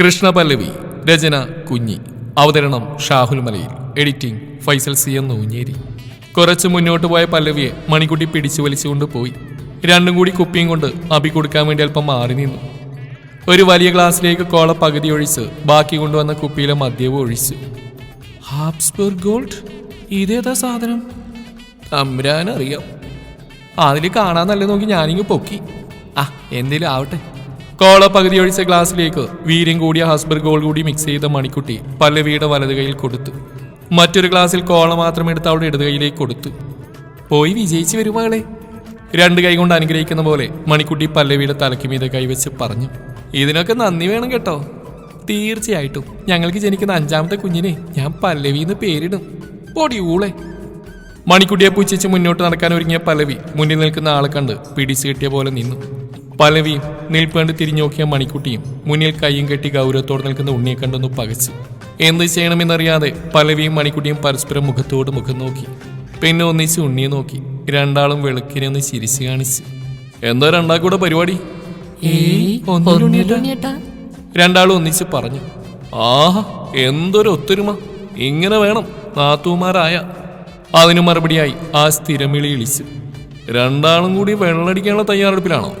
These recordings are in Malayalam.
കൃഷ്ണ പല്ലവി രചന കുഞ്ഞി. അവതരണം Shahul Malayil. Editing Faisal C M Noonjeri. കുറച്ച് മുന്നോട്ട് പോയ പല്ലവിയെ മണിക്കുട്ടി പിടിച്ചു വലിച്ചുകൊണ്ട് പോയി. രണ്ടും കൂടി കുപ്പിയും കൊണ്ട് അബി കൊടുക്കാൻ വേണ്ടി അല്പം മാറി നിന്നു. ഒരു വലിയ ഗ്ലാസ്സിലേക്ക് കോള പകുതി ഒഴിച്ച് ബാക്കി കൊണ്ടുവന്ന കുപ്പിയിലെ മദ്യവും ഒഴിച്ചു. Habsburg gold? ഇതേതാ സാധനം? തമ്പുരാനറിയാം അതിൽ കാണാൻ നല്ല നോക്കി ഞാനിങ്ങ് പൊക്കി. ആ എന്തേലും ആവട്ടെ. കോള പകുതി ഒഴിച്ച ഗ്ലാസ്സിലേക്ക് വീര്യം കൂടിയ ഹസ്ബർ ഗോൾ കൂടി മിക്സ് ചെയ്ത മണിക്കുട്ടി പല്ലവിയുടെ വലത് കൈയിൽ കൊടുത്തു. മറ്റൊരു ഗ്ലാസ്സിൽ കോള മാത്രം എടുത്ത് അവളുടെ ഇടത് കൈയിലേക്ക് കൊടുത്തു. പോയി വിജയിച്ചു വരുമകളെ രണ്ട് കൈ കൊണ്ട് അനുഗ്രഹിക്കുന്ന പോലെ മണിക്കുട്ടി പല്ലവിയുടെ തലയ്ക്ക് മീതെ കൈവച്ച് പറഞ്ഞു. ഇതിനൊക്കെ നന്ദി വേണം കേട്ടോ. തീർച്ചയായിട്ടും. ഞങ്ങൾക്ക് ജനിക്കുന്ന അഞ്ചാമത്തെ കുഞ്ഞിനെ ഞാൻ പല്ലവി എന്ന് പേരിടും. പൊടി ഊളെ. മണിക്കുട്ടിയെ പുച്ഛിച്ച് മുന്നോട്ട് നടക്കാൻ ഒരുങ്ങിയ പല്ലവി മുന്നിൽ നിൽക്കുന്ന ആളെ കണ്ട് പിടിച്ചു കിട്ടിയ പോലെ നിന്നു. നിൽപ്പേണ്ട് തിരിഞ്ഞു നോക്കിയ മണിക്കുട്ടിയും മുന്നിൽ കൈയും കെട്ടി ഗൗരവത്തോടെ നിൽക്കുന്ന ഉണ്ണിയെ കണ്ടൊന്ന് പകച്ചു. എന്ത് ചെയ്യണമെന്നറിയാതെ പലവിയും മണിക്കുട്ടിയും പരസ്പരം മുഖത്തോട് മുഖം നോക്കി. പിന്നെ ഒന്നിച്ച് ഉണ്ണിയെ നോക്കി. രണ്ടാളും വെളുക്കിനെ ഒന്ന് ചിരിച്ചു കാണിച്ചു. എന്താ രണ്ടാക്കൂടെ പരിപാടി? രണ്ടാളും ഒന്നിച്ച് പറഞ്ഞു. ആഹാ എന്തൊരു ഒത്തൊരുമ. ഇങ്ങനെ വേണം നാത്തൂമാരായ. അതിനു മറുപടിയായി ആ സ്ഥിരമിളി ഇളിച്ചു. രണ്ടാളും കൂടി വെള്ളടിക്കാനുള്ള തയ്യാറെടുപ്പിലാണോ?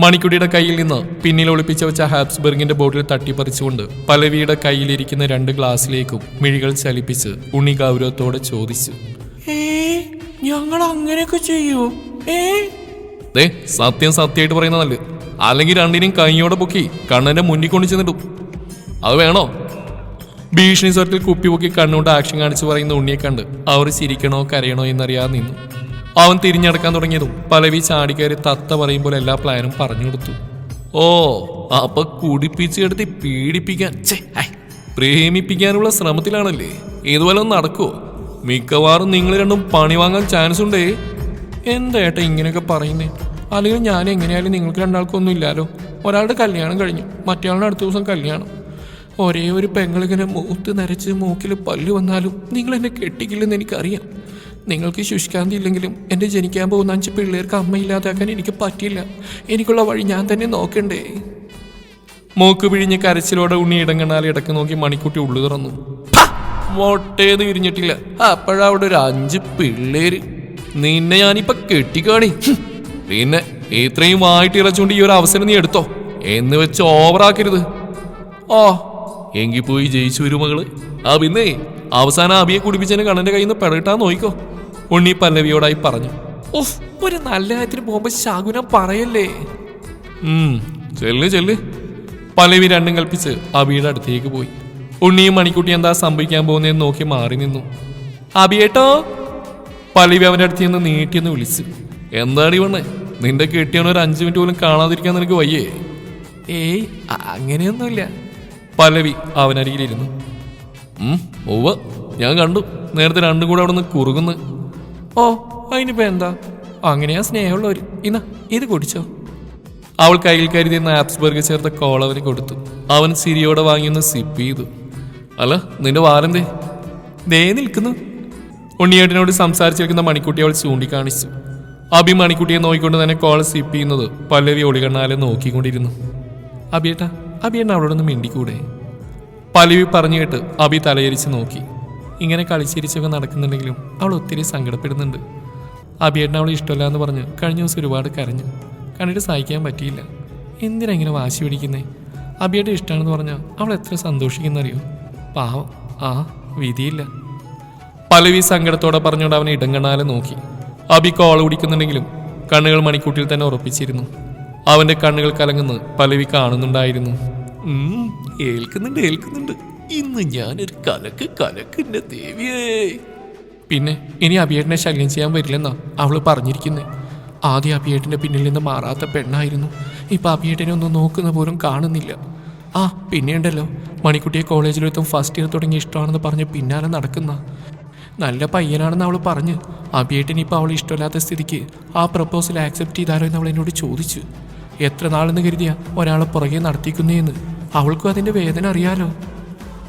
മണിക്കുട്ടിയുടെ കയ്യിൽ നിന്ന് പിന്നിൽ ഒളിപ്പിച്ച വെച്ച ഹാബ്സ്ബർഗിന്റെ ബോട്ടിൽ തട്ടിപ്പറിച്ചുകൊണ്ട് പലവിയുടെ കയ്യിലിരിക്കുന്ന രണ്ട് ഗ്ലാസ്സിലേക്കും മിഴികൾ ചലിപ്പിച്ച് ഉണ്ണി ഗൗരവത്തോടെ ചോദിച്ചു. ഞങ്ങൾ അങ്ങനെയൊക്കെ ചെയ്യൂ? ഏ? സത്യം സത്യമായിട്ട് പറയുന്നതല്ല. അല്ലെങ്കിൽ രണ്ടിനെയും കൈയോടെ പൊക്കി കണ്ണന്റെ മുന്നിൽ കൊണ്ടു ചെന്നിട്ടു അത് വേണോ? ഭീഷണി സ്വരത്തിൽ കുപ്പി പൊക്കി കണ്ണുകൊണ്ട് ആക്ഷൻ കാണിച്ചു പറയുന്ന ഉണ്ണിയെ കണ്ട് അവർ ചിരിക്കണോ കരയണോ എന്നറിയാതെ നിന്നു. അവൻ തിരിഞ്ഞടക്കാൻ തുടങ്ങിയതും പലവി ചാടിക്കയറി തത്ത പറയും പോലെ എല്ലാ പ്ലാനും പറഞ്ഞു കൊടുത്തു. ഓ അപ്പൊ കുടിപ്പിച്ചെടുത്ത് പീഡിപ്പിക്കാൻ പ്രേമിപ്പിക്കാനുള്ള ശ്രമത്തിലാണല്ലേ? ഇതുപോലെ ഒന്ന് നടക്കുവോ? മിക്കവാറും നിങ്ങൾ രണ്ടും പണി വാങ്ങാൻ ചാൻസ് ഉണ്ടേ? എന്താ ഏട്ടാ ഇങ്ങനെയൊക്കെ പറയുന്നേ? അല്ലെങ്കിൽ ഞാൻ എങ്ങനെയായാലും നിങ്ങൾക്ക് രണ്ടാൾക്കൊന്നും ഇല്ലാലോ? ഒരാളുടെ കല്യാണം കഴിഞ്ഞു മറ്റേയാളുടെ അടുത്ത ദിവസം കല്യാണം. ഒരേ ഒരു പെങ്ങളിങ്ങനെ മൂത്ത് നരച്ച് മൂക്കിൽ പല്ല് വന്നാലും നിങ്ങൾ എന്നെ കെട്ടിക്കില്ലെന്ന് എനിക്കറിയാം. നിങ്ങൾക്ക് ശുഷ്കാന്തി ഇല്ലെങ്കിലും എന്റെ ജനിക്കാൻ പോകുന്ന അഞ്ച് പിള്ളേർക്ക് അമ്മയില്ലാതാക്കാൻ എനിക്ക് പറ്റില്ല എനിക്കുള്ള വഴി ഞാൻ തന്നെ നോക്കണ്ടേ? മൂക്ക് പിഴിഞ്ഞ് കരച്ചിലോടെ ഉണ്ണി ഇടങ്ങണാൽ ഇടയ്ക്ക് നോക്കി മണിക്കുട്ടി ഉള്ളു തുറന്നു. മൊട്ടേത് വിരിഞ്ഞിട്ടില്ല. അപ്പോഴവിടെ ഒരു അഞ്ച് പിള്ളേര്. നിന്നെ ഞാനിപ്പോ കെട്ടിക്കാണി. പിന്നെ ഇത്രയും വായിട്ട് ഇറച്ചുകൊണ്ട് ഈ ഒരു അവസരം നീ എടുത്തോ? എന്ന് വെച്ച് ഓവറാക്കരുത്. ഓ എങ്കിൽ പോയി ജയിച്ചു വരും മകൾ. ആ പിന്നെ അവസാനം അബിയെ കുടിപ്പിച്ചതിന് കണ്ണന്റെ കയ്യിൽ നിന്ന് പെടകിട്ടാന്ന് നോയിക്കോ. ഉണ്ണി പല്ലവിയോടായി പറഞ്ഞു ഓഹ് ഒരു നല്ല കാര്യത്തിന് പോകുമ്പോ ശകുനം പറയല്ലേ? ഉം, ചെല്ല് ചെല്ല്. പല്ലവി രണ്ടും കൽപ്പിച്ച് അബിയുടെ അടുത്തേക്ക് പോയി. ഉണ്ണിയും മണിക്കുട്ടി എന്താ സംഭവിക്കാൻ പോകുന്നതെന്ന് നോക്കി മാറി നിന്നു. അബിയേട്ടോ. പല്ലവി അവന്റെ അടുത്ത് നിന്ന് നീട്ടിയെന്ന് വിളിച്ചു എന്താണ് ഇവണ്ണെ നിന്റെ കെട്ടിയവൻ ഒരു അഞ്ചു മിനിറ്റ് പോലും കാണാതിരിക്കാൻ നിനക്ക് വയ്യേ? ഏയ് അങ്ങനെയൊന്നുമില്ല. പല്ലവി അവനരികിലിരുന്നു. ഉവ്വ് ഞാൻ കണ്ടു. നേരത്തെ രണ്ടും കൂടെ അവിടെ നിന്ന് കുറുകുന്നു ഓ അതിനിപ്പോ എന്താ? അങ്ങനെയാ സ്നേഹമുള്ളവര്. ഇന്ന ഇത് കുടിച്ചോ. അവൾ കയ്യിൽ കരുതിയിരുന്ന ആപ്സ്ബർഗ് ചേർത്ത കോൾ കൊടുത്തു. അവൻ സിരിയോടെ വാങ്ങിയൊന്ന് സിപ്പ് ചെയ്തു. അല്ല നിന്റെ വാലന്തേ? ദേ നിൽക്കുന്നു. ഉണ്ണിയേട്ടനോട് സംസാരിച്ചിരിക്കുന്ന മണിക്കുട്ടി അവൾ ചൂണ്ടിക്കാണിച്ചു. അബി മണിക്കുട്ടിയെ നോക്കിക്കൊണ്ട് തന്നെ കോൾ സിപ്പ് ചെയ്യുന്നത് പല്ലവി ഒളികണ്ണാലെ നോക്കിക്കൊണ്ടിരുന്നു. അബിയേട്ടാ അബിയേട്ടൻ അവളോടൊന്ന് മിണ്ടിക്കൂടെ? പല്ലവി പറഞ്ഞു കേട്ട് അബി തലയരിച്ച് നോക്കി. ഇങ്ങനെ കളിച്ചിരിച്ചൊക്കെ നടക്കുന്നുണ്ടെങ്കിലും അവൾ ഒത്തിരി സങ്കടപ്പെടുന്നുണ്ട്. അബിയേട്ടൻ അവളെ ഇഷ്ടമല്ല എന്ന് പറഞ്ഞ് കഴിഞ്ഞ ദിവസം ഒരുപാട് കരഞ്ഞു. കണ്ടിട്ട് സഹിക്കാൻ പറ്റിയില്ല. എന്തിനാ ഇങ്ങനെ വാശി പിടിക്കുന്നേ? അബിയേട്ടൻ ഇഷ്ടമാണെന്ന് പറഞ്ഞാൽ അവൾ എത്ര സന്തോഷിക്കുന്നറിയോ? പാവം. ആ വിധിയില്ല. പലവി സങ്കടത്തോടെ പറഞ്ഞുകൊണ്ട് അവനെ ഇടങ്ങണാലെ നോക്കി. അബി കോൾ കുടിക്കുന്നുണ്ടെങ്കിലും കണ്ണുകൾ മണിക്കൂട്ടിൽ തന്നെ ഉറപ്പിച്ചിരുന്നു. അവന്റെ കണ്ണുകൾ കലങ്ങുന്നത് പലവി കാണുന്നുണ്ടായിരുന്നു. ഏൽക്കുന്നുണ്ട് ഏൽക്കുന്നുണ്ട്. ഇന്ന് ഞാനൊരു കലക്ക് കലക്കിന്റെ ദേവിയേ. പിന്നെ ഇനി അഭിയേട്ടനെ ശല്യം ചെയ്യാൻ വരില്ലെന്നാ അവൾ പറഞ്ഞിരിക്കുന്നേ. ആദ്യം അഭിയേട്ടന്റെ പിന്നിൽ നിന്ന് മാറാത്ത പെണ്ണായിരുന്നു. ഇപ്പൊ അഭിയേട്ടനെ ഒന്നും നോക്കുന്ന പോലും കാണുന്നില്ല. ആ പിന്നെയുണ്ടല്ലോ. മണിക്കുട്ടിയെ കോളേജിലെത്തും ഫസ്റ്റ് ഇയർ തുടങ്ങി ഇഷ്ടമാണെന്ന് പറഞ്ഞ് പിന്നാലെ നടക്കുന്ന. നല്ല പയ്യനാണെന്ന് അവൾ പറഞ്ഞ് അഭിയേട്ടൻ ഇപ്പൊ അവൾ ഇഷ്ടമില്ലാത്ത സ്ഥിതിക്ക് ആ പ്രപ്പോസൽ ആക്സെപ്റ്റ് ചെയ്താലോ എന്ന് അവൾ എന്നോട് ചോദിച്ചു. എത്ര നാളെന്ന് കരുതിയ ഒരാളെ പുറകെ നടത്തിക്കുന്നേന്ന്. അവൾക്കും അതിന്റെ വേദന അറിയാലോ.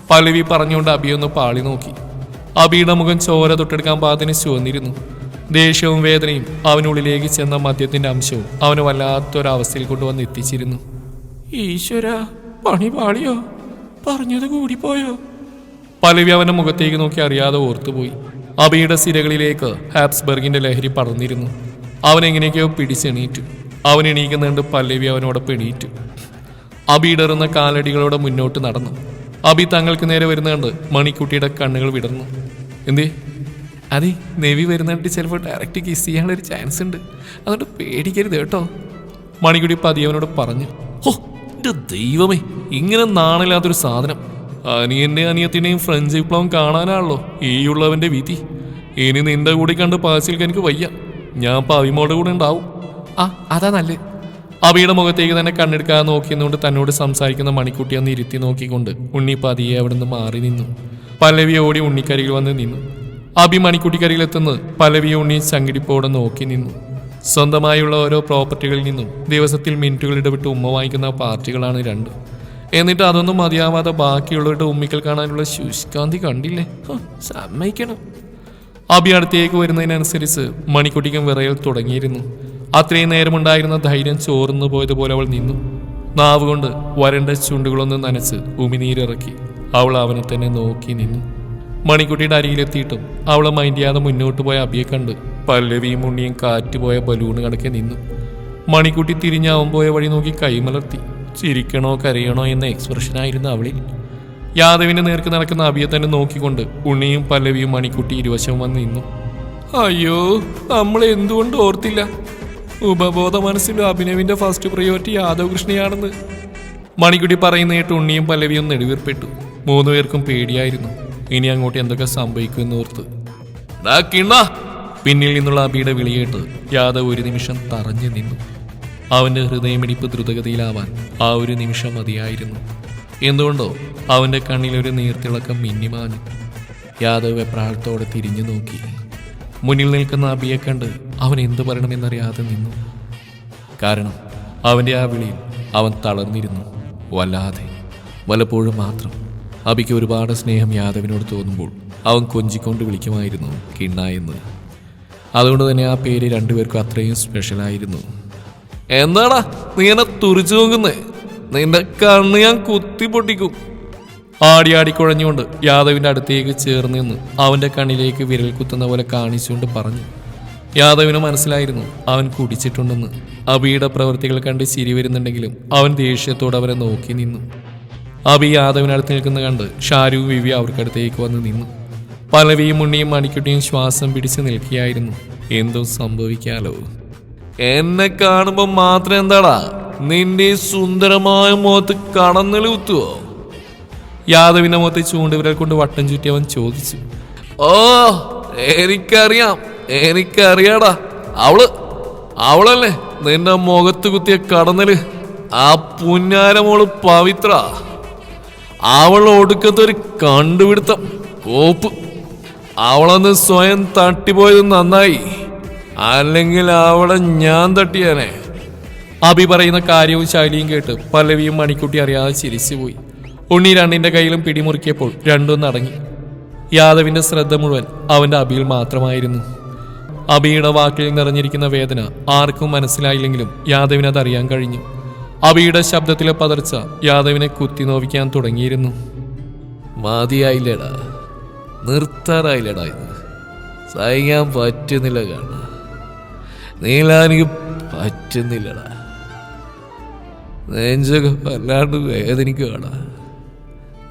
പല്ലവി പറഞ്ഞുകൊണ്ട് അബിയൊന്ന് പാളി നോക്കി. അബിയുടെ മുഖം ചോര തൊട്ടെടുക്കാൻ പാകത്തിന് ചുവന്നിരുന്നു. ദേഷ്യവും വേദനയും അവനുള്ളിലേക്ക് ചെന്ന മദ്യത്തിന്റെ അംശവും അവന് വല്ലാത്തൊരവസ്ഥയിൽ കൊണ്ടുവന്ന് എത്തിച്ചിരുന്നു. ഈശ്വര പണി പാളിയോ? പറഞ്ഞത് കൂടിപ്പോയോ? പലവി അവന്റെ മുഖത്തേക്ക് നോക്കി അറിയാതെ ഓർത്തുപോയി. അബിയുടെ സിരകളിലേക്ക് ഹാപ്സ്ബർഗിന്റെ ലഹരി പടർന്നിരുന്നു. അവൻ എങ്ങനെയൊക്കെയോ പിടിച്ചെണീറ്റു. അവൻ എണീക്കുന്നുണ്ട് പല്ലവി അവനോടൊപ്പം എണീറ്റു. അബിയിടറുന്ന കാലടികളോടെ മുന്നോട്ട് നടന്നു. അബി തങ്ങൾക്ക് നേരെ വരുന്ന വരുന്നുണ്ട് മണിക്കുട്ടിയുടെ കണ്ണുകൾ വിടർന്നു. എന്തേ? അതെ നെവി വരുന്നിട്ട് ചിലപ്പോൾ ഡയറക്റ്റ് കിസ് ചെയ്യാനുള്ള ഒരു ചാൻസ് ഉണ്ട്. അതുകൊണ്ട് പേടിക്കരുത് കേട്ടോ. മണിക്കുട്ടി പതിയവനോട് പറഞ്ഞു ഓ എന്റെ ദൈവമേ ഇങ്ങനെ നാണില്ലാത്തൊരു സാധനം. അനിയന്റെ അനിയത്തിന്റെയും ഫ്രഞ്ച് വിപ്ലവം കാണാനാണല്ലോ ഈയുള്ളവന്റെ വിധി. ഇനി നിന്റെ കൂടി കണ്ട് പാസിൽക്ക് എനിക്ക് വയ്യ. ഞാൻ പവിമോളുടെ കൂടെ ഉണ്ടാവും. ആ അതാ നല്ലത്. അബിയുടെ മുഖത്തേക്ക് തന്നെ കണ്ണെടുക്കാതെ നോക്കിയെന്നുകൊണ്ട് തന്നോട് സംസാരിക്കുന്ന മണിക്കുട്ടി ഒന്ന് ഇരുത്തി നോക്കിക്കൊണ്ട് ഉണ്ണി പതിയെ അവിടുന്ന് മാറി നിന്നു. പല്ലവി ഓടി ഉണ്ണിക്കരികിൽ വന്ന് നിന്നു. അബി മണിക്കുട്ടിക്കരികിലെത്തുന്ന പല്ലവി ഉണ്ണി ചങ്കിടിപ്പോടെ നോക്കി നിന്നു. സ്വന്തമായുള്ള ഓരോ പ്രോപ്പർട്ടികളിൽ നിന്നും ദിവസത്തിൽ മിനിറ്റുകൾ ഇടപെട്ട് ഉമ്മ വാങ്ങിക്കുന്ന പാർട്ടികളാണ് രണ്ട്. എന്നിട്ട് അതൊന്നും മതിയാവാതെ ബാക്കിയുള്ളവരുടെ ഉമ്മിക്കൽ കാണാനുള്ള ശുഷ്കാന്തി കണ്ടില്ലേ? സമ്മതിക്കണം. അബി അടുത്തേക്ക് വരുന്നതിനനുസരിച്ച് മണിക്കുട്ടിക്കും വിറയൽ തുടങ്ങിയിരുന്നു. അത്രയും നേരമുണ്ടായിരുന്ന ധൈര്യം ചോർന്നു പോയതുപോലെ അവൾ നിന്നു. നാവ് കൊണ്ട് വരണ്ട ചുണ്ടുകളൊന്ന് നനച്ച് ഉമിനീരിറക്കി. അവൾ അവനെ തന്നെ നോക്കി നിന്നു. മണിക്കുട്ടിയുടെ അരികിലെത്തിയിട്ടും അവളെ മൈൻഡ് ചെയ്യാതെ മുന്നോട്ട് പോയ അബിയെ കണ്ട് പല്ലവിയും ഉണ്ണിയും കാറ്റുപോയ ബലൂണ് കണക്കെ നിന്നു. മണിക്കുട്ടി തിരിഞ്ഞ് പോയ വഴി നോക്കി കൈമലർത്തി. ചിരിക്കണോ കരയണോ എന്ന എക്സ്പ്രഷനായിരുന്നു അവളിൽ. യാദവിന്റെ നേർക്ക് നടക്കുന്ന അബിയെ തന്നെ നോക്കിക്കൊണ്ട് ഉണ്ണിയും പല്ലവിയും മണിക്കുട്ടി ഇരുവശം വന്ന് നിന്നു. അയ്യോ നമ്മൾ എന്തുകൊണ്ട് ഓർത്തില്ല? ഉപബോധ മനസ്സിൽ അഭിനവിന്റെ ഫസ്റ്റ് പ്രയോറിറ്റി യാദവ് കൃഷ്ണയാണെന്ന് മണിക്കുട്ടി പറയുന്ന കേട്ട് ഉണ്ണിയും പല്ലവിയും നെടുവീർപ്പെട്ടു. മൂന്നു പേർക്കും പേടിയായിരുന്നു. ഇനി അങ്ങോട്ട് എന്തൊക്കെ സംഭവിക്കുമെന്ന് ഓർത്ത്. "ഡാ പിന്നിൽ നിന്നുള്ള അബിയുടെ വിളിയേട്ട് യാദവ് ഒരു നിമിഷം തറഞ്ഞു നിന്നു. അവന്റെ ഹൃദയമിടിപ്പ് ദ്രുതഗതിയിലാവാൻ ആ ഒരു നിമിഷം മതിയായിരുന്നു. എന്തുകൊണ്ടോ അവന്റെ കണ്ണിൽ ഒരു നീർത്തിളക്കം മിന്നിമാഞ്ഞു. യാദവ് എപ്രാളത്തോടെ തിരിഞ്ഞു നോക്കി. മുന്നിൽ നിൽക്കുന്ന അബിയെ കണ്ട് അവൻ എന്തു പറയണമെന്നറിയാതെ നിന്നു. കാരണം അവന്റെ ആ വിളിയിൽ അവൻ തളർന്നിരുന്നു. വല്ലാതെ. വല്ലപ്പോഴും മാത്രം. അബിക്ക് ഒരുപാട് സ്നേഹം യാദവിനോട് തോന്നുമ്പോൾ അവൻ കൊഞ്ചിക്കൊണ്ട് വിളിക്കുമായിരുന്നു കിണ്ണ എന്ന്. അതുകൊണ്ട് തന്നെ ആ പേര് രണ്ടുപേർക്കും അത്രയും സ്പെഷ്യലായിരുന്നു എന്താടാ നീ എന്നെ തുറിച്ചു നോക്കുന്നേ നിന്റെ കണ്ണ് ഞാൻ കുത്തി പൊട്ടിക്കും ആടി ആടി കുഴഞ്ഞുകൊണ്ട് യാദവിന്റെ അടുത്തേക്ക് ചേർന്ന് നിന്ന് അവന്റെ കണ്ണിലേക്ക് വിരൽ കുത്തുന്ന പോലെ കാണിച്ചുകൊണ്ട് പറഞ്ഞു. യാദവിന് മനസ്സിലായിരുന്നു അവൻ കുടിച്ചിട്ടുണ്ടെന്ന്. അബിയുടെ പ്രവൃത്തികൾ കണ്ട് ചിരി വരുന്നുണ്ടെങ്കിലും അവൻ ദേഷ്യത്തോടെ അവരെ നോക്കി നിന്നു. അബി യാദവിനടുത്ത് നിൽക്കുന്ന കണ്ട് ഷാരുവും വിവി അവർക്കടുത്തേക്ക് വന്ന് നിന്നു. പലവിയും ഉണ്ണിയും മണിക്കുട്ടിയും ശ്വാസം പിടിച്ച് നിൽക്കുകയായിരുന്നു. എന്തോ സംഭവിക്കാലോ? എന്നെ കാണുമ്പോൾ മാത്രം എന്താടാ? നിന്റെ സുന്ദരമായ മുഖത്ത് കടന്നൽ കുത്തുവോ യാദവിന്റെ മുഖത്ത് ചൂണ്ടുവിരൽ കൊണ്ട് വട്ടം ചുറ്റി അവൻ ചോദിച്ചു. ഓ എനിക്കറിയാം എനിക്കറിയാടാ. അവൾ അവളല്ലേ നിന്റെ മുഖത്ത് കുത്തിയ കടന്നൽ? ആ പുന്നാരമോൾ പവിത്ര. അവൾ ഒടുക്കത്തെ ഒരു കണ്ടുപിടുത്തം കോപ്പ്. അവളൊന്ന് സ്വയം തട്ടിപ്പോയത് നന്നായി. അല്ലെങ്കിൽ അവളെ ഞാൻ തട്ടിയാനെ. അഭി പറയുന്ന കാര്യവും ശൈലിയും കേട്ട് പല്ലവിയും മണിക്കുട്ടി അറിയാതെ ചിരിച്ചുപോയി. ഉണ്ണി രണ്ടിന്റെ കയ്യിലും പിടിമുറുക്കിയപ്പോൾ രണ്ടും നടങ്ങി. യാദവിന്റെ ശ്രദ്ധ മുഴുവൻ അവന്റെ അബിയിൽ മാത്രമായിരുന്നു. അബിയുടെ വാക്കിൽ നിറഞ്ഞിരിക്കുന്ന വേദന ആർക്കും മനസ്സിലായില്ലെങ്കിലും യാദവിന് അതറിയാൻ കഴിഞ്ഞു. അബിയുടെ ശബ്ദത്തിലെ പതർച്ച യാദവിനെ കുത്തി നോവിക്കാൻ തുടങ്ങിയിരുന്നു. മതിയായില്ലടാ. നിർത്താറായില്ലടാ ഇത്. സഹിക്കാൻ പറ്റുന്നില്ല കാണ. നീലാനിക്ക് പറ്റുന്നില്ലടാ. നെഞ്ചൊക്കെ വല്ലാണ്ട് വേദനിക്കുകയാണ്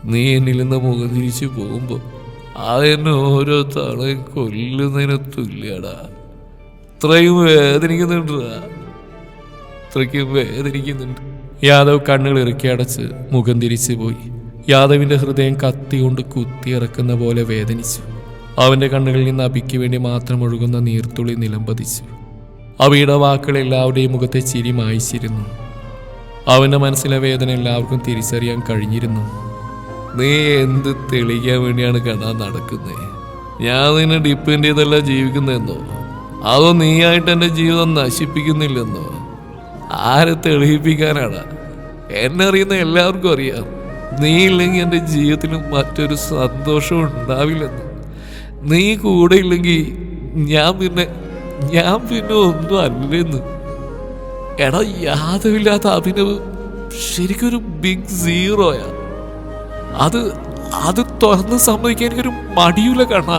നീ എന്നിൽ നിന്ന് മുഖം തിരിച്ചു പോകുമ്പോൾ അതെന്നെ ഓരോ തളെ കൊല്ലുന്നതിന് തുല്യടാ. ഇത്രയും വേദനിക്കുന്നുണ്ടാ. ഇത്രയ്ക്കും വേദനിക്കുന്നുണ്ട്. യാദവ് കണ്ണുകൾ ഇറക്കി അടച്ച് മുഖം തിരിച്ചു പോയി. യാദവിന്റെ ഹൃദയം കത്തികൊണ്ട് കുത്തിയിറക്കുന്ന പോലെ വേദനിച്ചു. അവന്റെ കണ്ണുകളിൽ നിന്ന് അബിക്ക് വേണ്ടി മാത്രം ഒഴുകുന്ന നീർത്തുള്ളി നിലംപതിച്ചു അവയുടെ വാക്കുകൾ എല്ലാവരുടെയും മുഖത്തെ ചിരി മായിച്ചിരുന്നു. അവന്റെ മനസ്സിലെ വേദന എല്ലാവർക്കും തിരിച്ചറിയാൻ കഴിഞ്ഞിരുന്നു. നീ എന്ത് തെളിയിക്കാൻ വേണ്ടിയാണ് കണ്ണാൻ നടക്കുന്നത് ഞാൻ നിന്നെ ഡിപ്പെൻഡ് ചെയ്തല്ല ജീവിക്കുന്നതെന്നോ? അതോ നീയായിട്ട് എന്റെ ജീവിതം നശിപ്പിക്കുന്നില്ലെന്നോ? ആരെ തെളിയിപ്പിക്കാനാടാ? എന്നെ അറിയുന്ന എല്ലാവർക്കും അറിയാം. നീ ഇല്ലെങ്കിൽ എന്റെ ജീവിതത്തിൽ മറ്റൊരു സന്തോഷം ഉണ്ടാവില്ലെന്ന്. നീ കൂടെ ഇല്ലെങ്കിൽ ഞാൻ പിന്നെ ഞാൻ പിന്നെ ഒന്നും അല്ലെന്ന് എടാ യാതവില്ലാത്ത അഭിനവ് ശരിക്കൊരു ബിഗ് സീറോയാ അത് അത് തുറന്ന് സമ്മതിക്കാൻ എനിക്കൊരു മടിയൂല കണ്ണ.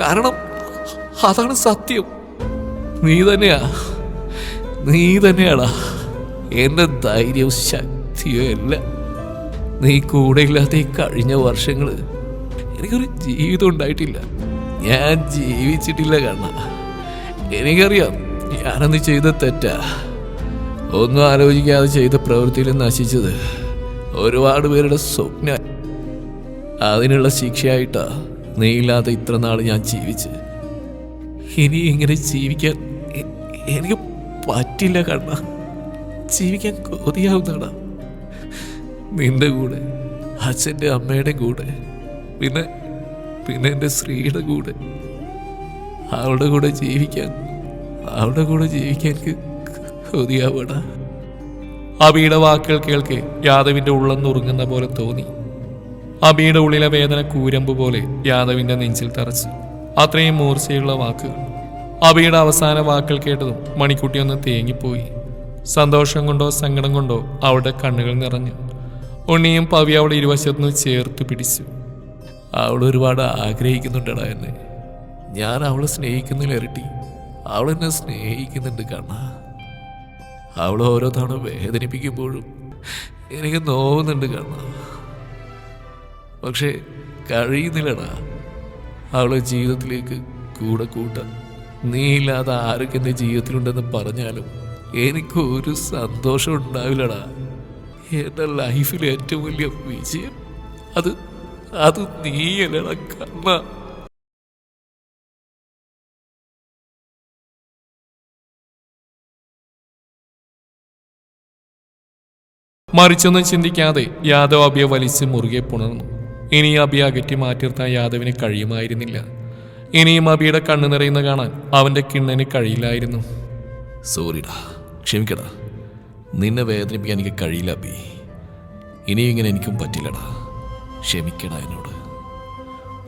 കാരണം അതാണ് സത്യം. നീ തന്നെയാ. നീ തന്നെയാടാ. എന്റെ ധൈര്യവും ശക്തിയും എല്ലാം നീ കൂടെ ഇല്ലാത്ത ഈ കഴിഞ്ഞ വർഷങ്ങൾ എനിക്കൊരു ജീവിതം ഉണ്ടായിട്ടില്ല. ഞാൻ ജീവിച്ചിട്ടില്ല കണ്ണ. എനിക്കറിയാം ഞാനന്ന് ചെയ്ത തെറ്റാ. ഒന്നും ആലോചിക്കാതെ ചെയ്ത പ്രവൃത്തിയിൽ നശിച്ചത്. ഒരുപാട് പേരുടെ സ്വപ്ന അതിനുള്ള ശിക്ഷയായിട്ടാ നീ ഇത്ര നാൾ ഞാൻ ജീവിച്ച്. ഇനി ഇങ്ങനെ ജീവിക്കാൻ എനിക്ക് പറ്റില്ല കണ്ണ. ജീവിക്കാൻ കൊതിയാവുന്നതാണ് നിന്റെ കൂടെ അച്ഛന്റെ അമ്മയുടെ കൂടെ പിന്നെ പിന്നെ എന്റെ സ്ത്രീയുടെ കൂടെ. അവളുടെ കൂടെ ജീവിക്കാൻ അവളുടെ കൂടെ ജീവിക്കാൻ എനിക്ക് കൊതിയാവടാ അബിയുടെ വാക്കുകൾ കേൾക്കെ യാദവിന്റെ ഉള്ളം നുറുങ്ങുന്ന പോലെ തോന്നി. അബിയുടെ ഉള്ളിലെ വേദന കൂരമ്പ് പോലെ യാദവിന്റെ നെഞ്ചിൽ തറച്ചു. അത്രയും മൂർച്ചയുള്ള വാക്കുകൾ അബിയുടെ അവസാന വാക്കുകൾ കേട്ടതും മണിക്കുട്ടി ഒന്ന് തേങ്ങിപ്പോയി. സന്തോഷം കൊണ്ടോ സങ്കടം കൊണ്ടോ അവളുടെ കണ്ണുകൾ നിറഞ്ഞു. ഉണ്ണിയും പവി അവളെ ഇരുവശത്തുനിന്ന് ചേർത്ത് പിടിച്ചു. അവൾ ഒരുപാട് ആഗ്രഹിക്കുന്നുണ്ടടാ എന്നെ. ഞാൻ അവളെ സ്നേഹിക്കുന്നില്ല ഇരട്ടി. അവളെന്നെ സ്നേഹിക്കുന്നുണ്ട് കണ്ണ. അവൾ ഓരോ തവണ വേദനിപ്പിക്കുമ്പോഴും എനിക്ക് നോവുന്നുണ്ട് കണ്ണ. പക്ഷേ കഴിയുന്നില്ലടാ. അവളെ ജീവിതത്തിലേക്ക് കൂടെ കൂട്ടാൻ നീ ഇല്ലാതെ ആരൊക്കെ എന്റെ ജീവിതത്തിലുണ്ടെന്ന് പറഞ്ഞാലും എനിക്ക് ഒരു സന്തോഷം ഉണ്ടാവില്ലടാ. എന്റെ ലൈഫിലെ ഏറ്റവും വലിയ വിജയം അത് അത് നീയല്ലടാ കണ്ണ. മറിച്ചൊന്നും ചിന്തിക്കാതെ യാദവ് അബിയെ വലിച്ച് മുറുകെ പുണർന്നു. ഇനി അബിയെ അകറ്റി മാറ്റിർത്താൻ യാദവിന് കഴിയുമായിരുന്നില്ല. ഇനിയും അബിയുടെ കണ്ണു നിറയുന്ന കാണാൻ അവന്റെ കിണ്ണന് കഴിയില്ലായിരുന്നു. സോറിടാ ക്ഷമിക്കടാ. നിന്നെ വേദനിപ്പിക്കാൻ എനിക്ക് കഴിയില്ല അബി. ഇനിയും ഇങ്ങനെ എനിക്കും പറ്റില്ലടാ. ക്ഷമിക്കടാ എന്നോട്.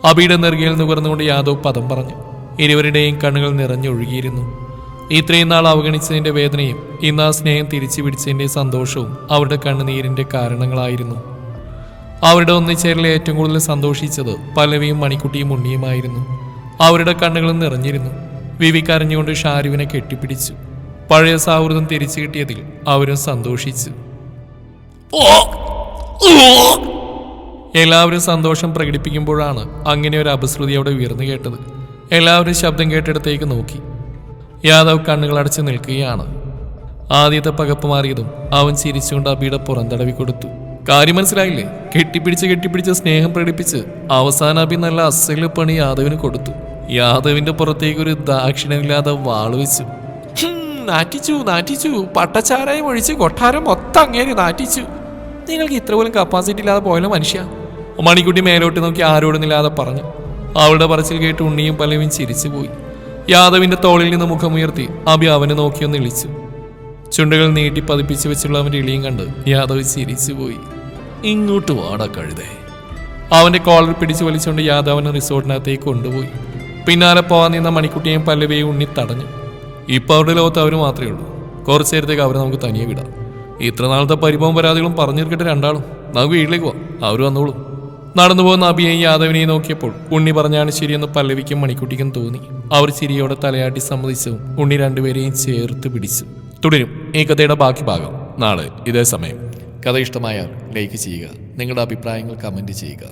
അബിയുടെ നെറുകയിൽ നുകർന്നുകൊണ്ട് യാദവ് പദം പറഞ്ഞു. ഇരുവരുടെയും കണ്ണുകൾ നിറഞ്ഞൊഴുകിയിരുന്നു. ഇത്രയും നാൾ അവഗണിച്ചതിന്റെ വേദനയും ഇന്ന് ആ സ്നേഹം തിരിച്ചു പിടിച്ചതിന്റെ സന്തോഷവും അവരുടെ കണ്ണുനീരിന്റെ കാരണങ്ങളായിരുന്നു. അവരുടെ ഒന്നിച്ചേരൽ ഏറ്റവും കൂടുതൽ സന്തോഷിച്ചത് പലവിയും മണിക്കുട്ടിയും ഉണ്ണിയുമായിരുന്നു. അവരുടെ കണ്ണുകൾ നിറഞ്ഞിരുന്നു. വിവി കരഞ്ഞുകൊണ്ട് ഷാരുവിനെ കെട്ടിപ്പിടിച്ചു. പഴയ സൗഹൃദം തിരിച്ചു കിട്ടിയതിൽ അവരും സന്തോഷിച്ചു. എല്ലാവരും സന്തോഷം പ്രകടിപ്പിക്കുമ്പോഴാണ് അങ്ങനെ ഒരു അപശ്രുതി അവിടെ ഉയർന്നു കേട്ടത്. എല്ലാവരും ശബ്ദം കേട്ടിടത്തേക്ക് നോക്കി. യാദവ് കണ്ണുകൾ അടച്ചു നിൽക്കുകയാണ്. ആദ്യത്തെ പകപ്പ് മാറിയതും അവൻ ചിരിച്ചുകൊണ്ട് അബിയുടെ പുറന്തടവി കൊടുത്തു. കാര്യം മനസ്സിലായില്ലേ? കെട്ടിപ്പിടിച്ച് കെട്ടിപ്പിടിച്ച് സ്നേഹം പ്രകടിപ്പിച്ച് അവസാന അബി നല്ല അസൽ പണി യാദവിന് കൊടുത്തു. യാദവിന്റെ പുറത്തേക്ക് ഒരു ദാക്ഷിണ്യമില്ലാതെ വാൾ വെച്ചു. ഹും, നാറ്റിച്ചു നാറ്റിച്ചു. പട്ടച്ചാരായം ഒഴിച്ച് കൊട്ടാരം മൊത്തം അങ്ങേര് നാറ്റിച്ചു. നിങ്ങൾക്ക് ഇത്ര പോലും കപ്പാസിറ്റി ഇല്ലാതെ പോയല്ലോ മനുഷ്യ. മണിക്കുട്ടി മേലോട്ട് നോക്കി ആരോടുന്നില്ലാതെ പറഞ്ഞു. അവളുടെ പറച്ചിൽ കേട്ട് ഉണ്ണിയും പലവും ചിരിച്ചു പോയി യാദവിന്റെ തോളിൽ നിന്ന് മുഖമുയർത്തി അബി അവനെ നോക്കിയൊന്ന് ഇളിച്ചു. ചുണ്ടുകൾ നീട്ടി പതിപ്പിച്ച് വെച്ചുള്ള അവന്റെ ഇളിയും കണ്ട് യാദവ് ചിരിച്ചുപോയി ഇങ്ങോട്ട് വാടാ കഴുതേ. അവന്റെ കോളർ പിടിച്ചു വലിച്ചുകൊണ്ട് യാദവ് അവനെ റിസോർട്ടിനകത്തേക്ക് കൊണ്ടുപോയി. പിന്നാലെ പോകാൻ നിന്ന മണിക്കുട്ടിയെയും പല്ലവിയെയും ഉണ്ണി തടഞ്ഞു. ഇപ്പൊ അവരുടെ ലോകത്ത് അവർ മാത്രമേ ഉള്ളൂ. കുറച്ചു നേരത്തേക്ക് അവരെ നമുക്ക് തനിയെ വിടാം. ഇത്ര നാളത്തെ പരിഭവം പരാതികളും പറഞ്ഞിരിക്കട്ടെ രണ്ടാളും. നമുക്ക് വീട്ടിലേക്ക് പോവാം. അവർ വന്നോളൂ. നടന്നു പോകുന്ന അഭിയെ യാദവിനെ നോക്കിയപ്പോൾ ഉണ്ണി പറഞ്ഞാണ് ശരിയെന്ന് പല്ലവിക്കും മണിക്കുട്ടിക്കും തോന്നി. അവർ ചിരിയോടെ തലയാട്ടി സമ്മതിച്ചതും ഉണ്ണി രണ്ടുപേരെയും ചേർത്ത് പിടിച്ചു. തുടരും ഈ കഥയുടെ ബാക്കി ഭാഗം. നാളെ ഇതേ സമയം. കഥ ഇഷ്ടമായാൽ ലൈക്ക് ചെയ്യുക. നിങ്ങളുടെ അഭിപ്രായങ്ങൾ കമന്റ് ചെയ്യുക.